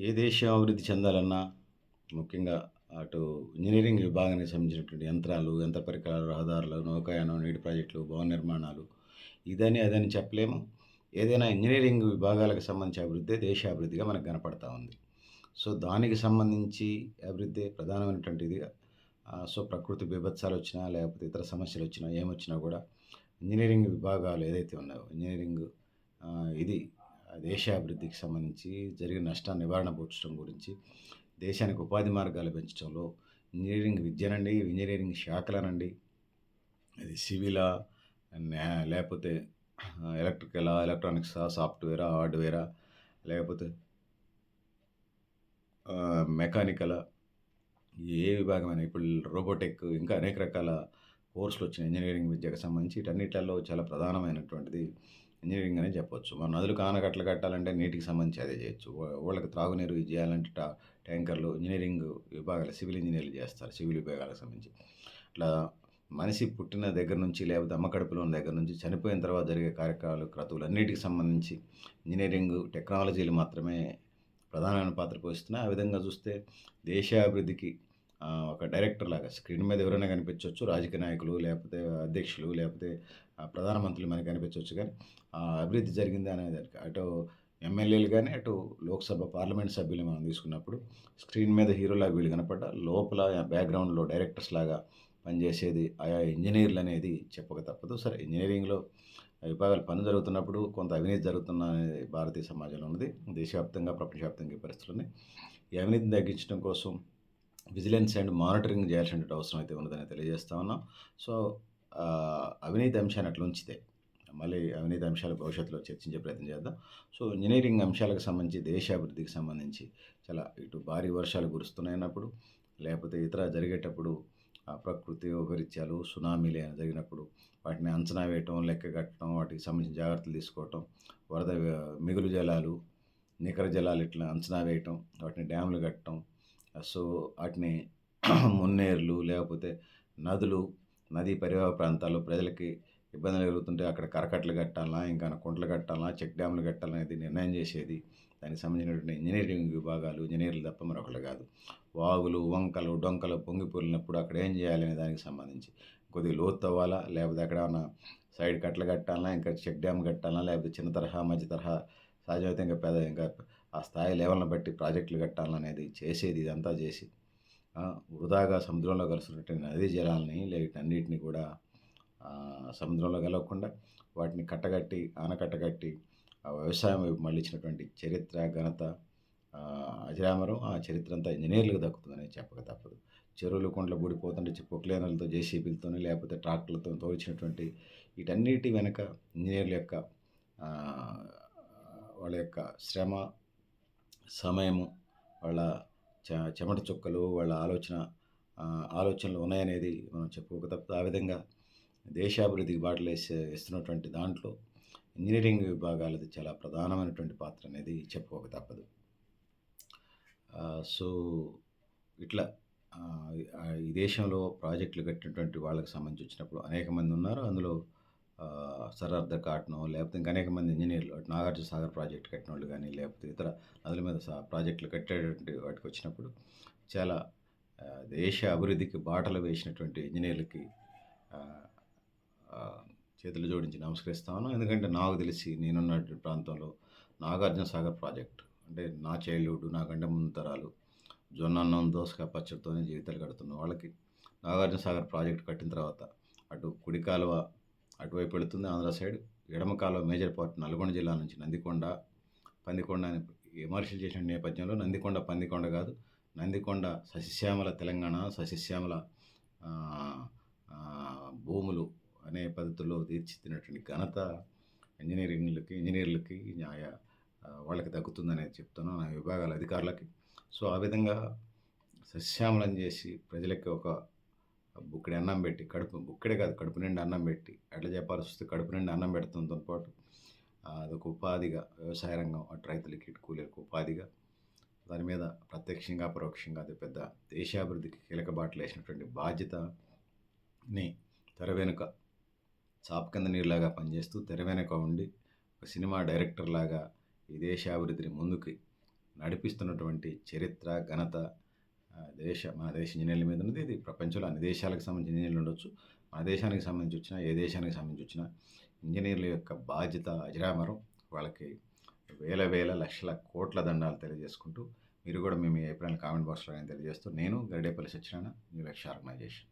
ఏ దేశం అభివృద్ధి చెందాలన్నా ముఖ్యంగా అటు ఇంజనీరింగ్ విభాగానికి సంబంధించినటువంటి యంత్రాలు, యంత్ర పరికరాలు, రహదారులు, నౌకాయానం, నీటి ప్రాజెక్టులు, భవన నిర్మాణాలు ఇదని, అదని చెప్పలేము. ఏదైనా ఇంజనీరింగ్ విభాగాలకు సంబంధించి అభివృద్ధి దేశ అభివృద్ధిగా మనకు కనపడతా ఉంది. సో, దానికి సంబంధించి అభివృద్ధి ప్రధానమైనటువంటిది. సో, ప్రకృతి బీభత్సాలొచ్చినా, లేకపోతే ఇతర సమస్యలు వచ్చినా ఏమొచ్చినా కూడా ఇంజనీరింగ్ విభాగాలు ఏదైతే ఉన్నాయో, ఇంజనీరింగ్ ఇది దేశాభివృద్ధికి సంబంధించి జరిగిన నష్టాన్ని నివారణ పూడ్చడం గురించి, దేశానికి ఉపాధి మార్గాలు పెంచడంలో ఇంజనీరింగ్ విద్యనండి, ఇంజనీరింగ్ శాఖలనండి, అది సివిలా, లేకపోతే లేపోతే ఆహ్, ఎలక్ట్రికలా, ఎలక్ట్రానిక్సా, సాఫ్ట్‌వేరా, హార్డ్‌వేరా లేకపోతే మెకానికల్ మెకానికలా ఏ విభాగమైనా ఇప్పుడు రోబోటెక్ ఇంకా అనేక రకాల కోర్సులు వచ్చిన ఇంజనీరింగ్ విద్యకు సంబంధించి. వీటన్నిటిలో చాలా ప్రధానమైనటువంటిది ఇంజనీరింగ్ అనే చెప్పొచ్చు. మన నదులకు ఆనకట్టలు కట్టాలంటే నీటికి సంబంధించి అదే చేయొచ్చు. వాళ్ళకి ఊళ్ళకి త్రాగునీరు చేయాలంటే టా ట్యాంకర్లు ఇంజనీరింగ్ విభాగాలు సివిల్ ఇంజనీర్లు చేస్తారు. సివిల్ విభాగాలకు సంబంధించి. ఇట్లా మనిషి పుట్టిన దగ్గర నుంచి లేకపోతే అమ్మ కడుపులో ఉన్న దగ్గర నుంచి చనిపోయిన తర్వాత జరిగే కార్యక్రమాలు, క్రతువులన్నిటికి సంబంధించి ఇంజనీరింగ్ టెక్నాలజీలు మాత్రమే ప్రధానమైన పాత్ర పోషిస్తున్నాయి. ఆ విధంగా చూస్తే దేశాభివృద్ధికి ఒక డైరెక్టర్ లాగా స్క్రీన్ మీద ఎవరైనా కనిపించవచ్చు రాజకీయ నాయకులు, లేకపోతే అధ్యక్షులు, లేకపోతే ప్రధానమంత్రులు మనకి కనిపించవచ్చు కానీ ఆహ్, అభివృద్ధి జరిగిందా అనేది అటు ఎమ్మెల్యేలు కానీ అటు లోక్‌సభ పార్లమెంట్ సభ్యులు మనం తీసుకున్నప్పుడు స్క్రీన్ మీద హీరోలాగా వీళ్ళు కనపడ్డా, లోపల బ్యాక్‌గ్రౌండ్‌లో డైరెక్టర్స్ లాగా పనిచేసేది ఆయా ఇంజనీర్లు అనేది చెప్పక తప్పదు. సరే ఇంజనీరింగ్లో విభాగాలు పనులు జరుగుతున్నప్పుడు కొంత అవినీతి జరుగుతుందనేది భారతీయ సమాజంలో ఉన్నది. దేశవ్యాప్తంగా, ప్రపంచవ్యాప్తంగా పరిస్థితులు ఉన్నాయి ఈ అవినీతిని తగ్గించడం కోసం విజిలెన్స్ అండ్ మానిటరింగ్ చేయాల్సినటువంటి అవసరం అయితే ఉన్నదని తెలియజేస్తా ఉన్నాం. సో, అవినీతి అంశాన్ని అట్లా ఉంచితే, మళ్ళీ అవినీతి అంశాలు భవిష్యత్తులో చర్చించే ప్రయత్నం చేద్దాం. సో, ఇంజనీరింగ్ అంశాలకు సంబంధించి దేశాభివృద్ధికి సంబంధించి చాలా ఇటు భారీ వర్షాలు కురుస్తున్నాయన్నప్పుడు, లేకపోతే ఇతర జరిగేటప్పుడు ప్రకృతి వైపరీత్యాలు, సునామీలు అయినా జరిగినప్పుడు వాటిని అంచనా వేయటం, లెక్క కట్టడం, వాటికి సంబంధించిన జాగ్రత్తలు తీసుకోవటం, వరద మిగులు జలాలు, నికర జలాలు ఇట్లా అంచనా వేయటం, వాటిని డ్యామ్‌లు కట్టడం. సో, వాటిని మున్నేరులు లేకపోతే నదులు, నదీ పరివాహ ప్రాంతాల్లో ప్రజలకి ఇబ్బందులు కలుగుతుంటే అక్కడ కరకట్లు కట్టాలా ఇంకా కుంటలు కట్టాలా చెక్ డ్యామ్‌లు కట్టాలనేది నిర్ణయం చేసేది దానికి సంబంధించినటువంటి ఇంజనీరింగ్ విభాగాలు, ఇంజనీర్లు తప్ప మరొకళ్ళు కాదు. వాగులు, వంకలు, డొంకలు పొంగిపూలినప్పుడు అక్కడ ఏం చేయాలనే దానికి సంబంధించి కొద్దిగా లోతు తవ్వాలా, లేకపోతే అక్కడేమన్నా సైడ్ కట్టలు కట్టాలా ఇంకా చెక్ డ్యామ్ కట్టాలా లేకపోతే చిన్న తరహా, మధ్య తరహా సహజమైతే ఇంకా పెద్ద ఇంకా ఆ స్థాయి లెవెల్‌ని బట్టి ప్రాజెక్టులు కట్టాలనేది చేసేది ఇదంతా చేసి వృధాగా సముద్రంలో కలుస్తున్నటువంటి నదీ జలాల్ని వీటన్నిటిని కూడా సముద్రంలో కలవకుండా వాటిని కట్టగట్టి, ఆనకట్ట కట్టి ఆ వ్యవసాయం వైపు మళ్ళించినటువంటి చరిత్ర, ఘనత అజరామరం. ఆ చరిత్ర అంతా ఇంజనీర్లకు దక్కుతుందని చెప్పక తప్పదు. చెరువులు, కొండలు బూడిపోతుంటే చి జేసీబీలతో లేకపోతే ట్రాక్టర్లతో తోలిచినటువంటి వీటన్నిటి వెనక ఇంజనీర్ల యొక్క వాళ్ళ యొక్క శ్రమ, సమయము, వాళ్ళ చ చెమట చుక్కలు, వాళ్ళ ఆలోచన ఆలోచనలు ఉన్నాయనేది మనం చెప్పుకోక తప్పదు. ఆ విధంగా దేశాభివృద్ధికి బాటలేసే ఇస్తున్నటువంటి దాంట్లో ఇంజనీరింగ్ విభాగాలది చాలా ప్రధానమైనటువంటి పాత్ర అనేది చెప్పుకోక తప్పదు. సో, ఇట్లా ఈ దేశంలో ప్రాజెక్టులు కట్టినటువంటి వాళ్ళకి సంబంధించి వచ్చినప్పుడు అనేక మంది ఉన్నారు. అందులో ఆహ్, సర్ లేకపోతే ఇంకా అనేక మంది ఇంజనీర్లు అటు నాగార్జున సాగర్ ప్రాజెక్ట్ కట్టినోళ్ళు కానీ లేకపోతే ఇతర నదుల మీద ప్రాజెక్టులు కట్టేటువంటి వాటికి వచ్చినప్పుడు చాలా దేశ అభివృద్ధికి బాటలు వేసినటువంటి ఇంజనీర్లకి చేతులు జోడించి నమస్కరిస్తాను. ఎందుకంటే నాకు తెలిసి నేనున్నటువంటి ప్రాంతంలో నాగార్జున సాగర్ ప్రాజెక్ట్ అంటే నా చైల్డ్‌హుడ్ నాకంటే ముందు తరాలు జొన్నన్నం, దోసకాయ పచ్చడితోనే జీవితాలు గడుతున్న వాళ్ళకి నాగార్జున సాగర్ ప్రాజెక్ట్ కట్టిన తర్వాత అటు కుడి కాలువ అటువైపు వెళుతుంది ఆంధ్ర సైడ్. ఎడమ కాలువ మేజర్ పార్ట్ నల్గొండ జిల్లా నుంచి నందికొండ, పందికొండ అని విమర్శలు చేసిన నేపథ్యంలో నందికొండ, పందికొండ కాదు. నందికొండ సస్యశ్యామల తెలంగాణ, సస్యశ్యామల భూములు అనే పద్ధతిలో తీర్చిదిద్దినటువంటి ఘనత ఇంజనీరింగ్లకి ఇంజనీర్లకి ఆయా వాళ్ళకి దక్కుతుందనేది చెప్తాను నా విభాగాల అధికారులకి. సో, ఆ విధంగా సస్యశ్యామలం చేసి ప్రజలకి ఒక బుక్కెడు అన్నం పెట్టి కడుపు బుక్కెడే కాదు కడుపు నిండా అన్నం పెట్టి ఎట్లా చెప్పాల్సొస్తే కడుపు నిండా అన్నం పెడుతుంతో పాటు. అది అదొక ఉపాధిగా వ్యవసాయ రంగం అటు రైతులకి, ఇటు కూలీలకు ఉపాధిగా దాని మీద ప్రత్యక్షంగా, పరోక్షంగా అది పెద్ద దేశాభివృద్ధికి కీలక బాటలు వేసినటువంటి బాధ్యతని తెర వెనుక చాప కింద నీరులాగా పనిచేస్తూ తెర వెనుక ఉండి ఒక సినిమా డైరెక్టర్‌లాగా ఈ దేశాభివృద్ధిని ముందుకి నడిపిస్తున్నటువంటి చరిత్ర, ఘనత దేశ మన దేశ ఇంజనీర్ల మీద ఉన్నది. ఇది ప్రపంచంలో అన్ని దేశాలకు సంబంధించిన ఇంజనీర్లు ఉండొచ్చు. మన దేశానికి సంబంధించి వచ్చినా ఏ దేశానికి సంబంధించి వచ్చినా ఇంజనీర్ల యొక్క బాధ్యత అజరామరం. వాళ్ళకి వేల వేల లక్షల కోట్ల దండాలు తెలియజేసుకుంటూ, మీరు కూడా మేము మీ అభిప్రాయాలను కామెంట్ బాక్స్‌లో తెలియజేస్తూ, నేను గరిడేపల్లి సత్యనారాయణ, న్యూ లక్ష ఆర్గనైజేషన్.